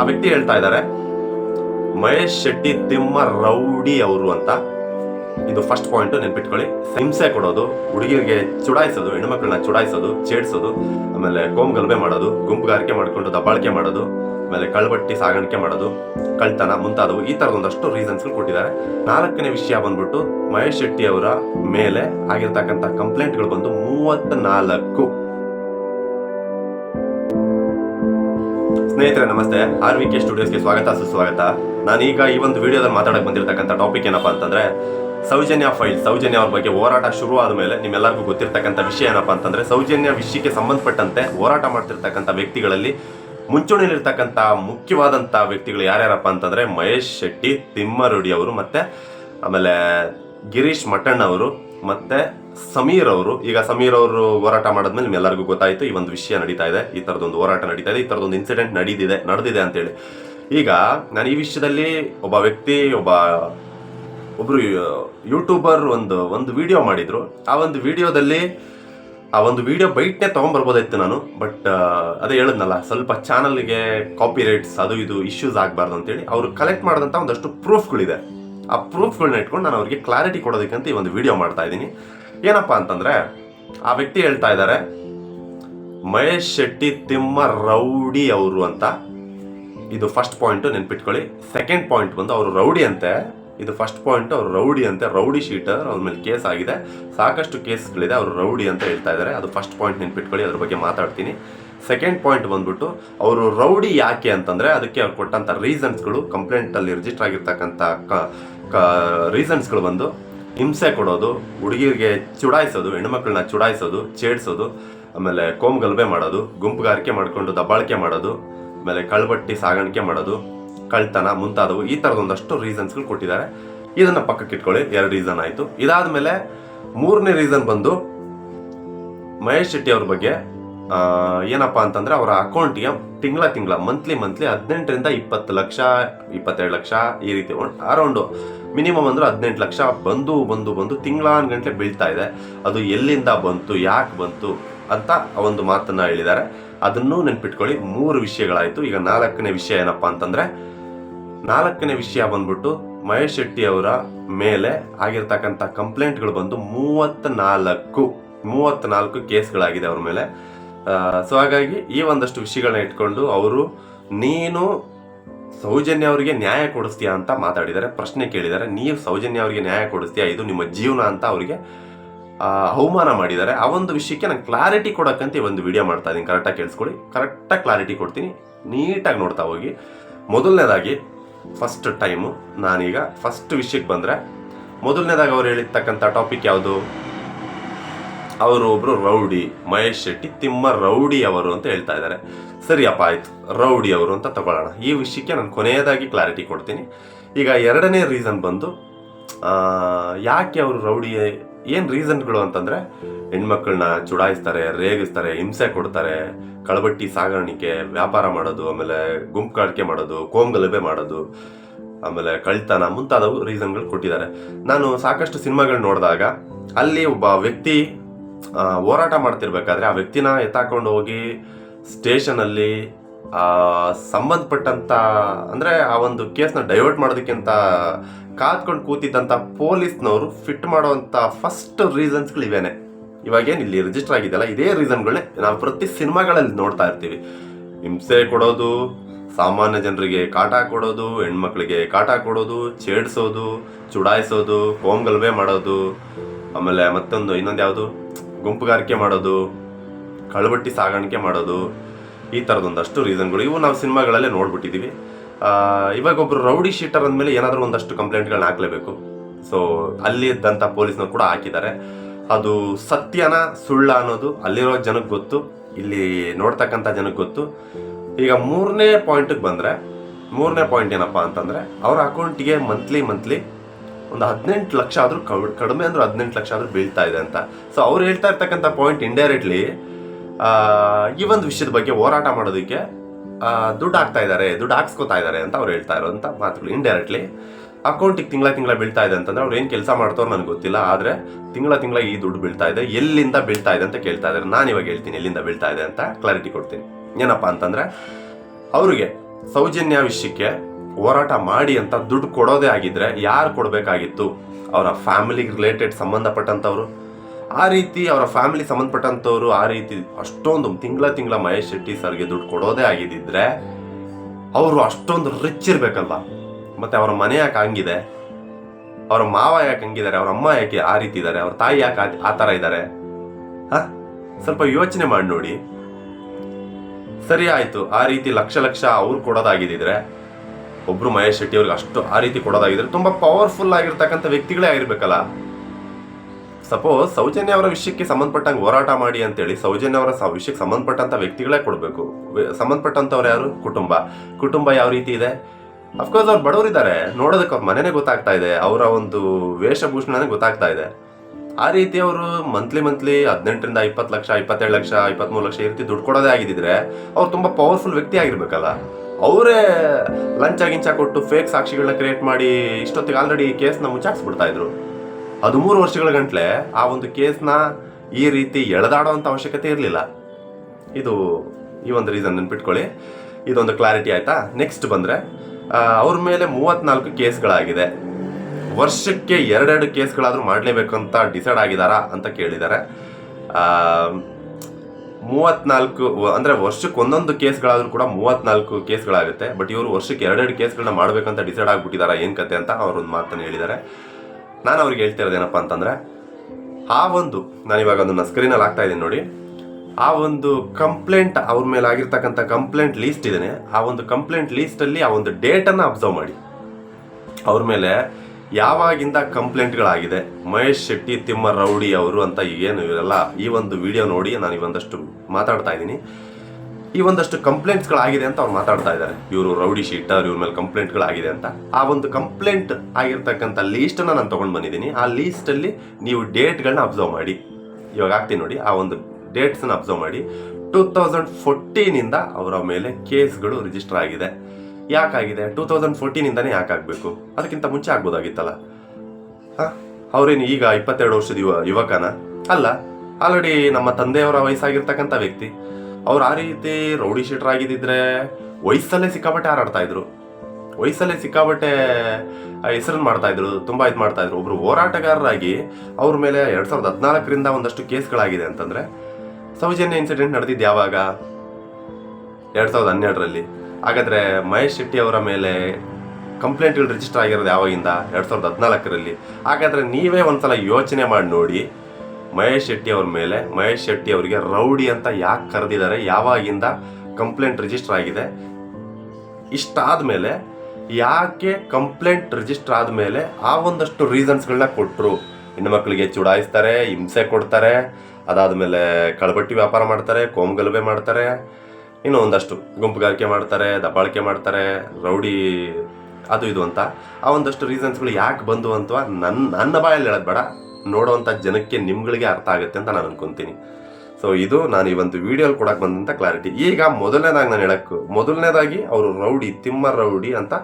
ಆ ವ್ಯಕ್ತಿ ಹೇಳ್ತಾ ಇದ್ದಾರೆ, ಮಹೇಶ್ ಶೆಟ್ಟಿ ತಿಮ್ಮ ರೌಡಿ ಅವರು ಅಂತ. ಇದು ಫಸ್ಟ್ ಪಾಯಿಂಟ್ ನೆನ್ಪಿಟ್ಕೊಳ್ಳಿ. ಹಿಂಸೆ ಕೊಡೋದು ಹುಡುಗಿಗೆ ಚುಡಾಯಿಸೋದು, ಹೆಣ್ಮಕ್ಳನ್ನ ಚುಡಾಯಿಸೋದು ಚೇಡ್ಸೋದು ಆಮೇಲೆ ಕೋಮ್ ಗಲಭೆ ಮಾಡೋದು, ಗುಂಪುಗಾರಿಕೆ ಮಾಡಿಕೊಂಡು ದಬ್ಬಾಳಿಕೆ ಮಾಡೋದು, ಆಮೇಲೆ ಕಳ್ಬಟ್ಟಿ ಸಾಗಾಣಿಕೆ ಮಾಡೋದು, ಕಳ್ತನ ಮುಂತಾದವು. ಈ ಥರದ ಒಂದಷ್ಟು ರೀಸನ್ಸ್ಗಳು ಕೊಟ್ಟಿದ್ದಾರೆ. ನಾಲ್ಕನೇ ವಿಷಯ ಬಂದ್ಬಿಟ್ಟು, ಮಹೇಶ್ ಶೆಟ್ಟಿ ಅವರ ಮೇಲೆ ಆಗಿರ್ತಕ್ಕಂಥ ಕಂಪ್ಲೇಂಟ್ಗಳು ಬಂದು ಮೂವತ್ತ ಸ್ನೇಹಿತರೆ, ನಮಸ್ತೆ. ಆರ್ ವಿ ಕೆ ಸ್ಟುಡಿಯೋಸ್ಗೆ ಸ್ವಾಗತ, ಸುಸ್ವಾಗತ. ನಾನೀಗ ಈ ಒಂದು ವಿಡಿಯೋದಲ್ಲಿ ಮಾತಾಡಕ್ಕೆ ಬಂದಿರತಕ್ಕಂಥ ಟಾಪಿಕ್ ಏನಪ್ಪ ಅಂತಂದ್ರೆ, ಸೌಜನ್ಯ ಫೈಲ್, ಸೌಜನ್ಯ ಅವ್ರ ಬಗ್ಗೆ ಹೋರಾಟ ಶುರು ಆದ ಮೇಲೆ ನಿಮ್ಮೆಲ್ಲರಿಗೂ ಗೊತ್ತಿರ್ತಕ್ಕಂಥ ವಿಷಯ ಏನಪ್ಪ ಅಂತಂದ್ರೆ, ಸೌಜನ್ಯ ವಿಷಯಕ್ಕೆ ಸಂಬಂಧಪಟ್ಟಂತೆ ಹೋರಾಟ ಮಾಡ್ತಿರ್ತಕ್ಕಂಥ ವ್ಯಕ್ತಿಗಳಲ್ಲಿ ಮುಂಚೂಣಿಯಲ್ಲಿರ್ತಕ್ಕಂಥ ಮುಖ್ಯವಾದಂಥ ವ್ಯಕ್ತಿಗಳು ಯಾರ್ಯಾರಪ್ಪ ಅಂತಂದ್ರೆ, ಮಹೇಶ್ ಶೆಟ್ಟಿ, ತಿಮ್ಮರುಡಿ ಅವರು ಮತ್ತೆ ಆಮೇಲೆ ಗಿರೀಶ್ ಮಠಣ್ಣವರು ಮತ್ತೆ ಸಮೀರ್ ಅವರು, ಈಗ ಸಮೀರ್ ಅವರು ಹೋರಾಟ ಮಾಡಿದ್ಮೇಲೆ ನಿಮ್ಮೆಲ್ಲರಿಗೂ ಗೊತ್ತಾಯ್ತು, ಈ ಒಂದು ವಿಷಯ ನಡೀತಾ ಇದೆ, ಈ ಥರದೊಂದು ಹೋರಾಟ ನಡೀತಾ ಇದೆ, ಈ ಥರದೊಂದು ಇನ್ಸಿಡೆಂಟ್ ನಡೀದಿದೆ, ನಡೆದಿದೆ ಅಂತೇಳಿ. ಈಗ ನಾನು ಈ ವಿಷಯದಲ್ಲಿ ಒಬ್ಬ ವ್ಯಕ್ತಿ, ಒಬ್ಬ ಒಬ್ಬರು ಯೂಟ್ಯೂಬರ್ ಒಂದು ಒಂದು ವಿಡಿಯೋ ಮಾಡಿದ್ರು. ಆ ಒಂದು ವಿಡಿಯೋದಲ್ಲಿ ಆ ಒಂದು ವಿಡಿಯೋ ಬೈಟ್ನೇ ತೊಗೊಂಬರ್ಬೋದಾಯ್ತು ನಾನು ಬಟ್ ಅದೇ ಹೇಳಿದ್ನಲ್ಲ, ಸ್ವಲ್ಪ ಚಾನಲ್ಗೆ ಕಾಪಿ ರೈಟ್ಸ್ ಅದು ಇದು ಇಶ್ಯೂಸ್ ಆಗಬಾರ್ದು ಅಂತೇಳಿ. ಅವರು ಕಲೆಕ್ಟ್ ಮಾಡಿದಂಥ ಒಂದಷ್ಟು ಪ್ರೂಫ್ಗಳಿದೆ ಆ ಪ್ರೂಫ್ಗಳನ್ನ ಇಟ್ಕೊಂಡು ನಾನು ಅವರಿಗೆ ಕ್ಲಾರಿಟಿ ಕೊಡೋದಕ್ಕಂತ ಈ ಒಂದು ವಿಡಿಯೋ ಮಾಡ್ತಾ ಇದ್ದೀನಿ. ಏನಪ್ಪಾ ಅಂತಂದ್ರೆ, ಆ ವ್ಯಕ್ತಿ ಹೇಳ್ತಾ ಇದ್ದಾರೆ, ಮಹೇಶ್ ಶೆಟ್ಟಿ ತಿಮ್ಮ ರೌಡಿ ಅವರು ಅಂತ. ಇದು ಫಸ್ಟ್ ಪಾಯಿಂಟ್ ನೆನ್ಪಿಟ್ಕೊಳ್ಳಿ. ಸೆಕೆಂಡ್ ಪಾಯಿಂಟ್ ಬಂದು ಅವರು ರೌಡಿ ಅಂತೆ. ಇದು ಫಸ್ಟ್ ಪಾಯಿಂಟ್ ಅವ್ರು ರೌಡಿ ಅಂತೆ. ರೌಡಿ ಶೀಟರ್ ಅವ್ರ ಮೇಲೆ ಕೇಸ್ ಆಗಿದೆ. ಸಾಕಷ್ಟು ಕೇಸ್ಗಳಿದೆ, ಅವರು ರೌಡಿ ಅಂತ ಹೇಳ್ತಾ ಇದ್ದಾರೆ. ಅದು ಫಸ್ಟ್ ಪಾಯಿಂಟ್ ನೆನ್ಪಿಟ್ಕೊಳ್ಳಿ, ಅದ್ರ ಬಗ್ಗೆ ಮಾತಾಡ್ತೀನಿ. ಸೆಕೆಂಡ್ ಪಾಯಿಂಟ್ ಬಂದ್ಬಿಟ್ಟು, ಅವರು ರೌಡಿ ಯಾಕೆ ಅಂತಂದ್ರೆ, ಅದಕ್ಕೆ ಅವ್ರು ಕೊಟ್ಟಂಥ ರೀಸನ್ಸ್ಗಳು ಕಂಪ್ಲೇಂಟ್ ಅಲ್ಲಿ ರಿಜಿಸ್ಟರ್ ಆಗಿರ್ತಕ್ಕಂಥ ರೀಸನ್ಸ್ಗಳು ಬಂದು ಹಿಂಸೆ ಕೊಡೋದು, ಹುಡುಗಿರಿಗೆ ಚುಡಾಯಿಸೋದು, ಹೆಣ್ಮಕ್ಳನ್ನ ಚುಡಾಯಿಸೋದು ಚೇಡ್ಸೋದು ಆಮೇಲೆ ಕೋಮ್ ಗಲಭೆ ಮಾಡೋದು, ಗುಂಪುಗಾರಿಕೆ ಮಾಡಿಕೊಂಡು ದಬ್ಬಾಳಿಕೆ ಮಾಡೋದು, ಆಮೇಲೆ ಕಳ್ಬಟ್ಟಿ ಸಾಗಾಣಿಕೆ ಮಾಡೋದು, ಕಳ್ತನ ಮುಂತಾದವು ಈ ಥರದ ಒಂದಷ್ಟು ರೀಸನ್ಸ್ಗಳು ಕೊಟ್ಟಿದ್ದಾರೆ. ಇದನ್ನ ಪಕ್ಕಕ್ಕೆ ಇಟ್ಕೊಳ್ಳಿ, ಎರಡು ರೀಸನ್ ಆಯಿತು. ಇದಾದ್ಮೇಲೆ ಮೂರನೇ ರೀಸನ್ ಬಂದು ಮಹೇಶ್ ಶೆಟ್ಟಿ ಅವ್ರ ಬಗ್ಗೆ ಏನಪ್ಪಾ ಅಂತಂದ್ರೆ ಅವರ ಅಕೌಂಟ್ಗೆ ತಿಂಗಳ ತಿಂಗಳ ಮಂತ್ಲಿ ಮಂತ್ಲಿ ಹದಿನೆಂಟರಿಂದ ಇಪ್ಪತ್ತು ಲಕ್ಷ, ಇಪ್ಪತ್ತೆರಡು ಲಕ್ಷ ಈ ರೀತಿ ಅರೌಂಡು ಮಿನಿಮಮ್ ಅಂದ್ರೆ ಹದಿನೆಂಟು ಲಕ್ಷ ಬಂದು ಬಂದು ಬಂದು ತಿಂಗಳಾನ್ಗಂಟ್ಲೆ ಬೀಳ್ತಾ ಇದೆ. ಅದು ಎಲ್ಲಿಂದ ಬಂತು, ಯಾಕೆ ಬಂತು ಅಂತ ಒಂದು ಮಾತನ್ನ ಹೇಳಿದ್ದಾರೆ. ಅದನ್ನು ನೆನ್ಪಿಟ್ಕೊಳ್ಳಿ, ಮೂರು ವಿಷಯಗಳಾಯಿತು. ಈಗ ನಾಲ್ಕನೇ ವಿಷಯ ಏನಪ್ಪ ಅಂತಂದ್ರೆ, ನಾಲ್ಕನೇ ವಿಷಯ ಬಂದ್ಬಿಟ್ಟು ಮಹೇಶ್ ಶೆಟ್ಟಿ ಅವರ ಮೇಲೆ ಆಗಿರ್ತಕ್ಕಂಥ ಕಂಪ್ಲೇಂಟ್ಗಳು ಬಂದು ಮೂವತ್ತ ನಾಲ್ಕು ಮೂವತ್ತ ನಾಲ್ಕು ಕೇಸ್ಗಳಾಗಿದೆ ಅವ್ರ ಮೇಲೆ. ಸೊ ಹಾಗಾಗಿ ಈ ಒಂದಷ್ಟು ವಿಷಯಗಳನ್ನ ಇಟ್ಕೊಂಡು ಅವರು, ನೀನು ಸೌಜನ್ಯ ಅವರಿಗೆ ನ್ಯಾಯ ಕೊಡಿಸ್ತೀಯಾ ಅಂತ ಮಾತಾಡಿದ್ದಾರೆ, ಪ್ರಶ್ನೆ ಕೇಳಿದ್ದಾರೆ. ನೀವು ಸೌಜನ್ಯ ಅವರಿಗೆ ನ್ಯಾಯ ಕೊಡಿಸ್ತೀಯಾ? ಇದು ನಿಮ್ಮ ಜೀವನ ಅಂತ ಅವರಿಗೆ ಅವಮಾನ ಮಾಡಿದ್ದಾರೆ. ಆ ಒಂದು ವಿಷಯಕ್ಕೆ ನಾನು ಕ್ಲಾರಿಟಿ ಕೊಡೋಕ್ಕಂತ ಈ ಒಂದು ವಿಡಿಯೋ ಮಾಡ್ತಾ ಇದ್ದೀನಿ. ಕರೆಕ್ಟಾಗಿ ಕೇಳಿಸ್ಕೊಳ್ಳಿ. ಕರೆಕ್ಟಾಗಿ ಕ್ಲಾರಿಟಿ ಕೊಡ್ತೀನಿ. ನೀಟಾಗಿ ನೋಡ್ತಾ ಹೋಗಿ. ಮೊದಲನೇದಾಗಿ ಫಸ್ಟ್ ಟೈಮು ನಾನೀಗ ಫಸ್ಟ್ ವಿಷಯಕ್ಕೆ ಬಂದರೆ, ಮೊದಲನೇದಾಗಿ ಅವ್ರು ಹೇಳಿರ್ತಕ್ಕಂಥ ಟಾಪಿಕ್ ಯಾವುದು? ಅವರು ಒಬ್ರು ರೌಡಿ, ಮಹೇಶ್ ಶೆಟ್ಟಿ, ತಿಮ್ಮ ರೌಡಿ ಅವರು ಅಂತ ಹೇಳ್ತಾ ಇದ್ದಾರೆ. ಸರಿಯಪ್ಪ ಆಯ್ತು. ರೌಡಿ ಅವರು ಅಂತ ತಗೊಳ್ಳೋಣ. ಈ ವಿಷಯಕ್ಕೆ ನಾನು ಕೊನೆಯದಾಗಿ ಕ್ಲಾರಿಟಿ ಕೊಡ್ತೀನಿ. ಈಗ ಎರಡನೇ ರೀಸನ್ ಬಂದು ಯಾಕೆ ಅವರು ರೌಡಿ, ಏನು ರೀಸನ್ಗಳು ಅಂತಂದ್ರೆ, ಹೆಣ್ಮಕ್ಳನ್ನ ಚುಡಾಯಿಸ್ತಾರೆ, ರೇಗಿಸ್ತಾರೆ, ಹಿಂಸೆ ಕೊಡ್ತಾರೆ ಕಳಬಟ್ಟಿ ಸಾಗಾಣಿಕೆ, ವ್ಯಾಪಾರ ಮಾಡೋದು, ಆಮೇಲೆ ಗುಂಪು ಕಾಣಿಕೆ ಮಾಡೋದು ಕೋಮ್ ಗಲಭೆ ಮಾಡೋದು, ಆಮೇಲೆ ಕಳ್ತನ ಮುಂತಾದವು ರೀಸನ್ಗಳು ಕೊಟ್ಟಿದ್ದಾರೆ. ನಾನು ಸಾಕಷ್ಟು ಸಿನಿಮಾಗಳು ನೋಡಿದಾಗ, ಅಲ್ಲಿ ಒಬ್ಬ ವ್ಯಕ್ತಿ ಹೋರಾಟ ಮಾಡ್ತಿರ್ಬೇಕಾದ್ರೆ ಆ ವ್ಯಕ್ತಿನ ಎತ್ತಾಕೊಂಡು ಹೋಗಿ ಸ್ಟೇಷನಲ್ಲಿ, ಆ, ಸಂಬಂಧಪಟ್ಟಂತ, ಅಂದ್ರೆ ಆ ಒಂದು ಕೇಸ್ನ ಡೈವರ್ಟ್ ಮಾಡೋದಕ್ಕಿಂತ ಕಾದ್ಕೊಂಡು ಕೂತಿದ್ದಂತ ಪೊಲೀಸ್ನವರು ಫಿಟ್ ಮಾಡುವಂತ ಫಸ್ಟ್ ರೀಸನ್ಸ್ಗಳಿವೇನೆ. ಇವಾಗೇನು ಇಲ್ಲಿ ರಿಜಿಸ್ಟರ್ ಆಗಿದೆಯಲ್ಲ, ಇದೇ ರೀಸನ್ಗಳನ್ನೇ ನಾವು ಪ್ರತಿ ಸಿನಿಮಾಗಳಲ್ಲಿ ನೋಡ್ತಾ ಇರ್ತೀವಿ. ಹಿಂಸೆ ಕೊಡೋದು, ಸಾಮಾನ್ಯ ಜನರಿಗೆ ಕಾಟ ಕೊಡೋದು, ಹೆಣ್ಮಕ್ಳಿಗೆ ಕಾಟ ಕೊಡೋದು ಚೇಡ್ಸೋದು ಚುಡಾಯಿಸೋದು ಕೋಮ್ ಗಲಭೆ ಮಾಡೋದು, ಆಮೇಲೆ ಮತ್ತೊಂದು ಇನ್ನೊಂದು ಯಾವುದು? ಗುಂಪುಗಾರಿಕೆ ಮಾಡೋದು ಕಳಬಟ್ಟಿ ಸಾಗಾಣಿಕೆ ಮಾಡೋದು, ಈ ಥರದೊಂದಷ್ಟು ರೀಸನ್ಗಳು ಇವು ನಾವು ಸಿನಿಮಾಗಳಲ್ಲೇ ನೋಡ್ಬಿಟ್ಟಿದ್ದೀವಿ ಇವಾಗ ಒಬ್ಬರು ರೌಡಿ ಶೀಟರ್ ಅಂದಮೇಲೆ ಏನಾದರೂ ಒಂದಷ್ಟು ಕಂಪ್ಲೇಂಟ್ಗಳನ್ನ ಹಾಕಲೇಬೇಕು. ಸೊ ಅಲ್ಲಿ ಇದ್ದಂಥ ಪೊಲೀಸ್ನವ್ರು ಕೂಡ ಹಾಕಿದ್ದಾರೆ. ಅದು ಸತ್ಯನ ಸುಳ್ಳ ಅನ್ನೋದು, ಅಲ್ಲಿರೋ ಜನಕ್ಕೆ ಗೊತ್ತು, ಇಲ್ಲಿ ನೋಡ್ತಕ್ಕಂಥ ಜನಕ್ಕೆ ಗೊತ್ತು. ಈಗ ಮೂರನೇ ಪಾಯಿಂಟಿಗೆ ಬಂದರೆ, ಮೂರನೇ ಪಾಯಿಂಟ್ ಏನಪ್ಪ ಅಂತಂದರೆ, ಅವ್ರ ಅಕೌಂಟಿಗೆ ಮಂತ್ಲಿ ಮಂತ್ಲಿ ಒಂದು ಹದಿನೆಂಟು ಲಕ್ಷ ಆದರೂ ಕಡಿಮೆ ಅಂದ್ರೆ ಹದಿನೆಂಟು ಲಕ್ಷ ಆದರೂ ಬೀಳ್ತಾ ಇದೆ ಅಂತ. ಸೊ ಅವ್ರು ಹೇಳ್ತಾ ಇರ್ತಕ್ಕಂಥ ಪಾಯಿಂಟ್ ಇಂಡೈರೆಕ್ಟ್ಲಿ ಈ ಒಂದು ವಿಷಯದ ಬಗ್ಗೆ ಹೋರಾಟ ಮಾಡೋದಕ್ಕೆ ದುಡ್ಡು ಹಾಕ್ತಾ ಇದ್ದಾರೆ ದುಡ್ಡು ಹಾಕ್ಸ್ಕೊತಾ ಇದ್ದಾರೆ ಅಂತ ಅವ್ರು ಹೇಳ್ತಾ ಇರೋಂಥ ಮಾತುಗಳು ಇಂಡೈರೆಕ್ಟ್ಲಿ ಅಕೌಂಟಿಗೆ ತಿಂಗಳ ತಿಂಗಳ ಬೀಳ್ತಾ ಇದೆ ಅಂತಂದ್ರೆ ಅವ್ರು ಏನು ಕೆಲಸ ಮಾಡ್ತಾರೋ ನನಗೆ ಗೊತ್ತಿಲ್ಲ, ಆದರೆ ತಿಂಗಳ ತಿಂಗಳ ಈ ದುಡ್ಡು ಬೀಳ್ತಾ ಇದೆ, ಎಲ್ಲಿಂದ ಬೀಳ್ತಾ ಇದೆ ಅಂತ ಕೇಳ್ತಾ ಇದ್ದಾರೆ ನಾನು ಇವಾಗ ಹೇಳ್ತೀನಿ ಎಲ್ಲಿಂದ ಬೀಳ್ತಾ ಇದೆ ಅಂತ ಕ್ಲಾರಿಟಿ ಕೊಡ್ತೀನಿ. ಏನಪ್ಪ ಅಂತಂದ್ರೆ, ಅವರಿಗೆ ಸೌಜನ್ಯ ವಿಷಯಕ್ಕೆ ಹೋರಾಟ ಮಾಡಿ ಅಂತ ದುಡ್ಡು ಕೊಡೋದೇ ಆಗಿದ್ರೆ ಯಾರು ಕೊಡಬೇಕಾಗಿತ್ತು? ಅವರ ಫ್ಯಾಮಿಲಿಗೆ ರಿಲೇಟೆಡ್ ಸಂಬಂಧಪಟ್ಟಂಥವ್ರು ಆ ರೀತಿ ಅವರ ಫ್ಯಾಮಿಲಿ ಸಂಬಂಧಪಟ್ಟಂಥವ್ರು ಆ ರೀತಿ ಅಷ್ಟೊಂದು ತಿಂಗಳ ತಿಂಗಳ ಮಹೇಶ್ ಶೆಟ್ಟಿ ಸರ್ಗೆ ದುಡ್ಡು ಕೊಡೋದೇ ಆಗಿದ್ದಿದ್ರೆ ಅವರು ಅಷ್ಟೊಂದು ರಿಚ್ ಇರಬೇಕಲ್ವ? ಮತ್ತೆ ಅವರ ಮನೆ ಯಾಕೆ ಹಂಗಿದೆ? ಅವರ ಮಾವ ಯಾಕೆ ಹಂಗಿದ್ದಾರೆ? ಅವ್ರ ಅಮ್ಮ ಯಾಕೆ ಆ ರೀತಿ ಇದ್ದಾರೆ? ಅವ್ರ ತಾಯಿ ಯಾಕೆ ಆ- ಥರ ಇದ್ದಾರೆ? ಹಾ? ಸ್ವಲ್ಪ ಯೋಚನೆ ಮಾಡಿ ನೋಡಿ. ಸರಿ ಆಯಿತು. ಆ ರೀತಿ ಲಕ್ಷ ಲಕ್ಷ ಅವ್ರು ಕೊಡೋದಾಗಿದ್ದಿದ್ರೆ ಒಬ್ರು ಮಹೇಶ್ ಶೆಟ್ಟಿ ಅವ್ರಿಗೆ ಅಷ್ಟು ಆ ರೀತಿ ಕೊಡೋದಾಗಿದ್ರೆ ತುಂಬಾ ಪವರ್ಫುಲ್ ಆಗಿರ್ತಕ್ಕಂಥ ವ್ಯಕ್ತಿಗಳೇ ಆಗಿರ್ಬೇಕಲ್ಲ. ಸಪೋಸ್ ಸೌಜನ್ಯ ಅವರ ವಿಷಯಕ್ಕೆ ಸಂಬಂಧಪಟ್ಟಂಗೆ ಹೋರಾಟ ಮಾಡಿ ಅಂತೇಳಿ ಸೌಜನ್ಯ ಅವರ ವಿಷಯಕ್ಕೆ ಸಂಬಂಧಪಟ್ಟಂತ ವ್ಯಕ್ತಿಗಳೇ ಕೊಡಬೇಕು. ಸಂಬಂಧಪಟ್ಟಂಥವ್ರು ಯಾರು? ಕುಟುಂಬ. ಕುಟುಂಬ ಯಾವ ರೀತಿ ಇದೆ? ಅಫ್ಕೋರ್ಸ್ ಅವ್ರು ಬಡವರಿದ್ದಾರೆ. ನೋಡೋದಕ್ಕೆ ಅವ್ರ ಮನೆನೇ ಗೊತ್ತಾಗ್ತಾ ಇದೆ. ಅವರ ಒಂದು ವೇಷಭೂಷಣನೇ ಗೊತ್ತಾಗ್ತಾ ಇದೆ. ಆ ರೀತಿ ಅವರು ಮಂತ್ಲಿ ಮಂತ್ಲಿ ಹದಿನೆಂಟರಿಂದ ಇಪ್ಪತ್ತು ಲಕ್ಷ, ಇಪ್ಪತ್ತೇಳು ಲಕ್ಷ, ಇಪ್ಪತ್ಮೂರು ಲಕ್ಷ ಈ ರೀತಿ ದುಡ್ಡು ಕೊಡೋದೇ ಆಗಿದ್ದಿದ್ರೆ ಅವ್ರು ತುಂಬಾ ಪವರ್ಫುಲ್ ವ್ಯಕ್ತಿ ಆಗಿರ್ಬೇಕಲ್ಲ. ಅವರೇ ಲಂಚ ಗಿಂಚ ಕೊಟ್ಟು ಫೇಕ್ ಸಾಕ್ಷಿಗಳನ್ನ ಕ್ರಿಯೇಟ್ ಮಾಡಿ ಇಷ್ಟೊತ್ತಿಗೆ ಆಲ್ರೆಡಿ ಈ ಕೇಸ್ನ ಮುಚ್ಚಾಕ್ಸ್ಬಿಡ್ತಾ ಇದ್ರು. ಹದಿಮೂರು ವರ್ಷಗಳ ಗಂಟ್ಲೆ ಆ ಒಂದು ಕೇಸ್ನ ಈ ರೀತಿ ಎಳೆದಾಡುವಂಥ ಅವಶ್ಯಕತೆ ಇರಲಿಲ್ಲ. ಇದು ಈ ಒಂದು ರೀಸನ್ ನೆನ್ಪಿಟ್ಕೊಳ್ಳಿ. ಇದೊಂದು ಕ್ಲಾರಿಟಿ ಆಯ್ತಾ? ನೆಕ್ಸ್ಟ್ ಬಂದರೆ ಅವ್ರ ಮೇಲೆ ಮೂವತ್ನಾಲ್ಕು ಕೇಸ್ಗಳಾಗಿದೆ. ವರ್ಷಕ್ಕೆ ಎರಡೆರಡು ಕೇಸ್ಗಳಾದರೂ ಅಂತ ಡಿಸೈಡ್ ಆಗಿದಾರಾ ಅಂತ ಕೇಳಿದ್ದಾರೆ ಮೂವತ್ನಾಲ್ಕು ಅಂದ್ರೆ ವರ್ಷಕ್ಕೆ ಒಂದೊಂದು ಕೇಸ್ಗಳಾದ್ರೂ ಕೂಡ ಮೂವತ್ನಾಲ್ಕು ಕೇಸ್ಗಳಾಗುತ್ತೆ. ಬಟ್ ಇವರು ವರ್ಷಕ್ಕೆ ಎರಡೆರಡು ಕೇಸ್ಗಳನ್ನ ಮಾಡ್ಬೇಕಂತ ಡಿಸೈಡ್ ಆಗ್ಬಿಟ್ಟಿದಾರ ಏನ್ ಕತೆ ಅಂತ ಅವ್ರೊಂದು ಮಾತನ್ನು ಹೇಳಿದ್ದಾರೆ. ನಾನು ಅವ್ರಿಗೆ ಹೇಳ್ತಾ ಇರೋದು ಏನಪ್ಪಾ ಅಂತಂದ್ರೆ, ಆ ಒಂದು ನಾನು ಇವಾಗ ಅದನ್ನ ಸ್ಕ್ರೀನಲ್ಲಿ ಹಾಕ್ತಾ ಇದ್ದೀನಿ ನೋಡಿ. ಆ ಒಂದು ಕಂಪ್ಲೇಂಟ್ ಅವ್ರ ಮೇಲೆ ಆಗಿರ್ತಕ್ಕಂಥ ಕಂಪ್ಲೇಂಟ್ ಲೀಸ್ಟ್ ಇದೇನೆ. ಆ ಒಂದು ಕಂಪ್ಲೇಂಟ್ ಲೀಸ್ಟ್ ಅಲ್ಲಿ ಆ ಒಂದು ಡೇಟ್ ಅನ್ನ ಅಬ್ಸರ್ವ್ ಮಾಡಿ. ಅವ್ರ ಮೇಲೆ ಯಾವಾಗಿಂದ ಕಂಪ್ಲೇಂಟ್ಗಳಾಗಿದೆ? ಮಹೇಶ್ ಶೆಟ್ಟಿ ತಿಮ್ಮ ರೌಡಿ ಅವರು ಅಂತ ಏನು ಇವರೆಲ್ಲ ಈ ಒಂದು ವಿಡಿಯೋ ನೋಡಿ ನಾನು ಒಂದಷ್ಟು ಮಾತಾಡ್ತಾ ಇದ್ದೀನಿ. ಈ ಒಂದಷ್ಟು ಕಂಪ್ಲೇಂಟ್ಸ್ಗಳಾಗಿದೆ ಅಂತ ಅವ್ರು ಮಾತಾಡ್ತಾ ಇದ್ದಾರೆ. ಇವರು ರೌಡಿ ಶೀಟರ್ ಇವ್ರ ಮೇಲೆ ಕಂಪ್ಲೇಂಟ್ಗಳಾಗಿದೆ ಅಂತ. ಆ ಒಂದು ಕಂಪ್ಲೇಂಟ್ ಆಗಿರ್ತಕ್ಕಂಥ ಲೀಸ್ಟನ್ನು ನಾನು ತೊಗೊಂಡು ಬಂದಿದ್ದೀನಿ. ಆ ಲೀಸ್ಟಲ್ಲಿ ನೀವು ಡೇಟ್ಗಳನ್ನ ಅಬ್ಸರ್ವ್ ಮಾಡಿ. ಇವಾಗ ಆಗ್ತೀನಿ ನೋಡಿ, ಆ ಒಂದು ಡೇಟ್ಸನ್ನ ಅಬ್ಸರ್ವ್ ಮಾಡಿ. ಟೂ ತೌಸಂಡ್ ಫೋರ್ಟೀನಿಂದ ಅವರ ಮೇಲೆ ಕೇಸ್ಗಳು ರಿಜಿಸ್ಟರ್ ಆಗಿದೆ. ಯಾಕಾಗಿದೆ? ಟೂ ತೌಸಂಡ್ ಫೋರ್ಟೀನಿಂದನೇ ಯಾಕೆ ಆಗಬೇಕು ಅದಕ್ಕಿಂತ ಮುಂಚೆ ಆಗ್ಬೋದಾಗಿತ್ತಲ್ಲ. ಹಾಂ? ಅವ್ರೇನು ಈಗ ಇಪ್ಪತ್ತೆರಡು ವರ್ಷದ ಯುವ, ಯುವಕನ? ಅಲ್ಲ, ಆಲ್ರೆಡಿ ನಮ್ಮ ತಂದೆಯವರ ವಯಸ್ಸಾಗಿರ್ತಕ್ಕಂಥ ವ್ಯಕ್ತಿ. ಅವ್ರು ಆ ರೀತಿ ರೌಡಿ ಶೀಟರ್ ಆಗಿದ್ದಿದ್ರೆ ವಯಸ್ಸಲ್ಲೇ ಸಿಕ್ಕಾಪಟ್ಟೆ ಹಾರಾಡ್ತಾ ಇದ್ರು. ವಯಸ್ಸಲ್ಲೇ ಸಿಕ್ಕಾಪಟ್ಟೆ ಹೆಸರನ್ನು ಮಾಡ್ತಾ ಇದ್ರು, ತುಂಬಾ ಇದು ಮಾಡ್ತಾ ಇದ್ರು. ಒಬ್ರು ಹೋರಾಟಗಾರರಾಗಿ ಅವ್ರ ಮೇಲೆ ಎರಡು ಸಾವಿರದ ಹದಿನಾಲ್ಕರಿಂದ ಒಂದಷ್ಟು ಕೇಸ್ಗಳಾಗಿದೆ ಅಂತಂದ್ರೆ ಸೌಜನ್ಯ ಇನ್ಸಿಡೆಂಟ್ ನಡೆದಿದ್ದು ಯಾವಾಗ? ಎರಡು ಸಾವಿರದ ಹನ್ನೆರಡರಲ್ಲಿ. ಹಾಗಾದ್ರೆ ಮಹೇಶ್ ಶೆಟ್ಟಿ ಅವರ ಮೇಲೆ ಕಂಪ್ಲೇಂಟ್ಗಳು ರಿಜಿಸ್ಟರ್ ಆಗಿರೋದು ಯಾವಾಗಿಂದ? ಎರಡು ಸಾವಿರದ ಹದಿನಾಲ್ಕರಲ್ಲಿ. ಹಾಗಾದರೆ ನೀವೇ ಒಂದ್ಸಲ ಯೋಚನೆ ಮಾಡಿ ನೋಡಿ, ಮಹೇಶ್ ಶೆಟ್ಟಿ ಅವ್ರ ಮೇಲೆ, ಮಹೇಶ್ ಶೆಟ್ಟಿ ಅವರಿಗೆ ರೌಡಿ ಅಂತ ಯಾಕೆ ಕರೆದಿದ್ದಾರೆ, ಯಾವಾಗಿಂದ ಕಂಪ್ಲೇಂಟ್ ರಿಜಿಸ್ಟರ್ ಆಗಿದೆ? ಇಷ್ಟಾದ್ಮೇಲೆ ಯಾಕೆ ಕಂಪ್ಲೇಂಟ್ ರಿಜಿಸ್ಟರ್ ಆದಮೇಲೆ ಆ ಒಂದಷ್ಟು ರೀಸನ್ಸ್ಗಳನ್ನ ಕೊಟ್ಟರು ಹೆಣ್ಣು ಮಕ್ಕಳಿಗೆ ಚುಡಾಯಿಸ್ತಾರೆ ಹಿಂಸೆ ಕೊಡ್ತಾರೆ, ಅದಾದಮೇಲೆ ಕಳಬಟ್ಟಿ ವ್ಯಾಪಾರ ಮಾಡ್ತಾರೆ ಕೋಮಗಲಭೆ ಮಾಡ್ತಾರೆ ಇನ್ನೂ ಒಂದಷ್ಟು ಗುಂಪುಗಾರಿಕೆ ಮಾಡ್ತಾರೆ, ದಬ್ಬಾಳಿಕೆ ಮಾಡ್ತಾರೆ, ರೌಡಿ ಅದು ಇದು ಅಂತ. ಆ ಒಂದಷ್ಟು ರೀಸನ್ಸ್ಗಳು ಯಾಕೆ ಬಂದು ಅಂತ ನನ್ನ ನನ್ನ ಬಾಯಲ್ಲಿ ಹೇಳೋದು ಬೇಡ. ನೋಡೋವಂಥ ಜನಕ್ಕೆ ನಿಮ್ಗಳಿಗೆ ಅರ್ಥ ಆಗುತ್ತೆ ಅಂತ ನಾನು ಅನ್ಕೊಂತೀನಿ. ಸೊ ಇದು ನಾನು ಈ ಒಂದು ವಿಡಿಯೋಲಿ ಕೊಡಕ್ಕೆ ಬಂದಂಥ ಕ್ಲಾರಿಟಿ ಈಗ ಮೊದಲನೇದಾಗಿ ನಾನು ಹೇಳಕ್ಕೆ ಮೊದಲನೇದಾಗಿ ಅವರು ರೌಡಿ ತಿಮ್ಮ ರೌಡಿ ಅಂತ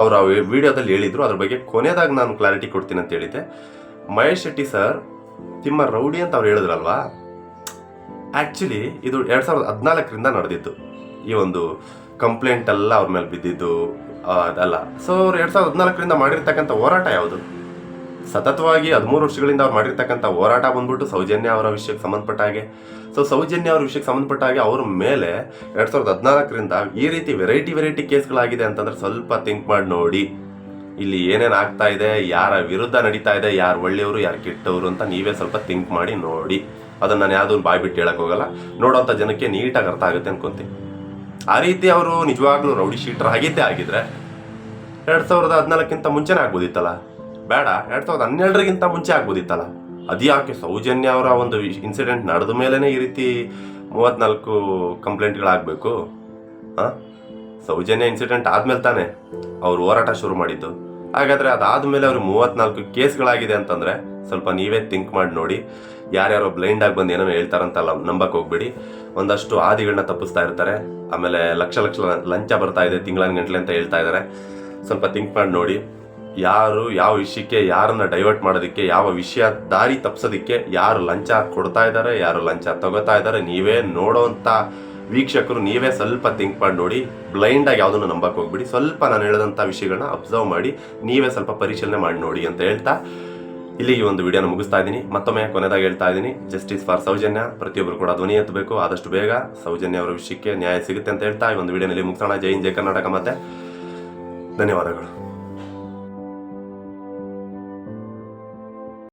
ಅವರು ವಿಡಿಯೋದಲ್ಲಿ ಹೇಳಿದರು. ಅದ್ರ ಬಗ್ಗೆ ಕೊನೆಯದಾಗಿ ನಾನು ಕ್ಲಾರಿಟಿ ಕೊಡ್ತೀನಿ ಅಂತ ಹೇಳಿದ್ದೆ. ಮಹೇಶ್ ಶೆಟ್ಟಿ ಸರ್ ತಿಮ್ಮ ರೌಡಿ ಅಂತ ಅವ್ರು ಹೇಳಿದ್ರಲ್ವಾ? ಆ್ಯಕ್ಚುಲಿ ಇದು ಎರಡು ಸಾವಿರದ ಹದಿನಾಲ್ಕರಿಂದ ನಡೆದಿತ್ತು ಈ ಒಂದು ಕಂಪ್ಲೇಂಟ್ ಎಲ್ಲ ಅವ್ರ ಮೇಲೆ ಬಿದ್ದಿದ್ದು ಅದೆಲ್ಲ. ಸೊ ಅವ್ರು ಎರಡು ಸಾವಿರದ ಹದಿನಾಲ್ಕರಿಂದ ಮಾಡಿರ್ತಕ್ಕಂಥ ಹೋರಾಟ ಯಾವುದು? ಸತತವಾಗಿ ಹದಿಮೂರು ವರ್ಷಗಳಿಂದ ಅವ್ರು ಮಾಡಿರ್ತಕ್ಕಂಥ ಹೋರಾಟ ಬಂದ್ಬಿಟ್ಟು ಸೌಜನ್ಯ ಅವರ ವಿಷಯಕ್ಕೆ ಸಂಬಂಧಪಟ್ಟ ಹಾಗೆ. ಸೊ ಸೌಜನ್ಯ ಅವರ ವಿಷಯಕ್ಕೆ ಸಂಬಂಧಪಟ್ಟ ಹಾಗೆ ಅವ್ರ ಮೇಲೆ ಎರಡು ಸಾವಿರದ ಹದಿನಾಲ್ಕರಿಂದ ಈ ರೀತಿ ವೆರೈಟಿ ವೆರೈಟಿ ಕೇಸ್ಗಳಾಗಿದೆ ಅಂತಂದ್ರೆ ಸ್ವಲ್ಪ ಥಿಂಕ್ ಮಾಡಿ ನೋಡಿ. ಇಲ್ಲಿ ಏನೇನು ಆಗ್ತಾ ಇದೆ, ಯಾರ ವಿರುದ್ಧ ನಡೀತಾ ಇದೆ, ಯಾರು ಒಳ್ಳೆಯವರು, ಯಾರು ಕೆಟ್ಟವರು ಅಂತ ನೀವೇ ಸ್ವಲ್ಪ ಥಿಂಕ್ ಮಾಡಿ ನೋಡಿ. ಅದನ್ನ ನಾನು ಯಾವ್ದು ಬಾಯ್ ಬಿಟ್ಟು ಹೇಳಕ್ ಹೋಗಲ್ಲ. ನೋಡೋಂಥ ಜನಕ್ಕೆ ನೀಟಾಗಿ ಅರ್ಥ ಆಗುತ್ತೆ ಅನ್ಕೊಂತೀನಿ. ಆ ರೀತಿ ಅವರು ನಿಜವಾಗ್ಲೂ ರೌಡಿ ಶೀಟರ್ ಆಗಿದ್ದೇ ಆಗಿದ್ರೆ ಎರಡು ಸಾವಿರದ ಹದಿನಾಲ್ಕಿಂತ ಮುಂಚೆನೇ ಆಗ್ಬೋದಿತ್ತಲ್ಲ? ಬೇಡ, ಎರಡು ಸಾವಿರದ ಹನ್ನೆರಡರಿಗಿಂತ ಮುಂಚೆ ಆಗ್ಬೋದಿತ್ತಲ್ಲ? ಅದ್ಯಾಕೆ ಸೌಜನ್ಯ ಅವರ ಒಂದು ಇನ್ಸಿಡೆಂಟ್ ನಡೆದ ಮೇಲೇ ಈ ರೀತಿ ಮೂವತ್ನಾಲ್ಕು ಕಂಪ್ಲೇಂಟ್ಗಳಾಗಬೇಕು ಹಾಂ? ಸೌಜನ್ಯ ಇನ್ಸಿಡೆಂಟ್ ಆದಮೇಲೆ ತಾನೇ ಅವರು ಹೋರಾಟ ಶುರು ಮಾಡಿದ್ದು. ಹಾಗಾದ್ರೆ ಅದಾದಮೇಲೆ ಅವ್ರಿಗೆ ಮೂವತ್ನಾಲ್ಕು ಕೇಸ್ಗಳಾಗಿದೆ ಅಂತಂದ್ರೆ ಸ್ವಲ್ಪ ನೀವೇ ಥಿಂಕ್ ಮಾಡಿ ನೋಡಿ. ಯಾರ್ಯಾರೋ ಬ್ಲೈಂಡ್ ಆಗಿ ಬಂದು ಏನೋ ಹೇಳ್ತಾರಂತಲ್ಲ, ನಂಬಕ್ ಹೋಗ್ಬೇಡಿ. ಒಂದಷ್ಟು ಆದಿಗಳನ್ನ ತಪ್ಪಿಸ್ತಾ ಇರ್ತಾರೆ. ಆಮೇಲೆ ಲಕ್ಷ ಲಕ್ಷ ಲಂಚ ಬರ್ತಾ ಇದೆ ತಿಂಗಳ ಗಂಟ್ಲೆ ಅಂತ ಹೇಳ್ತಾ ಇದ್ದಾರೆ ಸ್ವಲ್ಪ ಥಿಂಕ್ ಮಾಡಿ ನೋಡಿ. ಯಾರು, ಯಾವ ವಿಷಯಕ್ಕೆ, ಯಾರನ್ನ ಡೈವರ್ಟ್ ಮಾಡೋದಕ್ಕೆ, ಯಾವ ವಿಷಯ ದಾರಿ ತಪ್ಸೋದಕ್ಕೆ ಯಾರು ಲಂಚ ಕೊಡ್ತಾ ಇದ್ದಾರೆ ಯಾರು ಲಂಚ ತಗೋತಾ ಇದ್ದಾರೆ ನೀವೇ ನೋಡೋವಂಥ ವೀಕ್ಷಕರು ನೀವೇ ಸ್ವಲ್ಪ ಥಿಂಕ್ ಮಾಡಿ ನೋಡಿ. ಬ್ಲೈಂಡಾಗಿ ಯಾವುದನ್ನು ನಂಬಕ್ಕೆ ಹೋಗ್ಬಿಡಿ. ಸ್ವಲ್ಪ ನಾನು ಹೇಳಿದಂಥ ವಿಷಯಗಳನ್ನ ಅಬ್ಸರ್ವ್ ಮಾಡಿ, ನೀವೇ ಸ್ವಲ್ಪ ಪರಿಶೀಲನೆ ಮಾಡಿ ನೋಡಿ ಅಂತ ಹೇಳ್ತಾ. ಇಲ್ಲಿಗೆ ಈ ಒಂದು ವಿಡಿಯೋನ ಮುಗಿಸ್ತಾ ಇದ್ದೀನಿ. ಮತ್ತೊಮ್ಮೆ ಕೊನೆದಾಗಿ ಹೇಳ್ತಾ ಇದ್ದೀನಿ. Justice for Sowjanya. ಪ್ರತಿಯೊಬ್ಬರು ಕೂಡ ಧ್ವನಿ ಎತ್ತಬೇಕು. ಆದಷ್ಟು ಬೇಗ ಸೌಜನ್ಯ ಅವರ ವಿಷಯಕ್ಕೆ ನ್ಯಾಯ ಸಿಗುತ್ತೆ ಅಂತ ಹೇಳ್ತಾ ಈ ಒಂದು ವಿಡಿಯೋನಲ್ಲಿ ಮುಗಿಸೋಣ. ಜೈ ಹಿಂದ್, ಜೈ ಕರ್ನಾಟಕ ಮತ್ತೆ ಧನ್ಯವಾದಗಳು.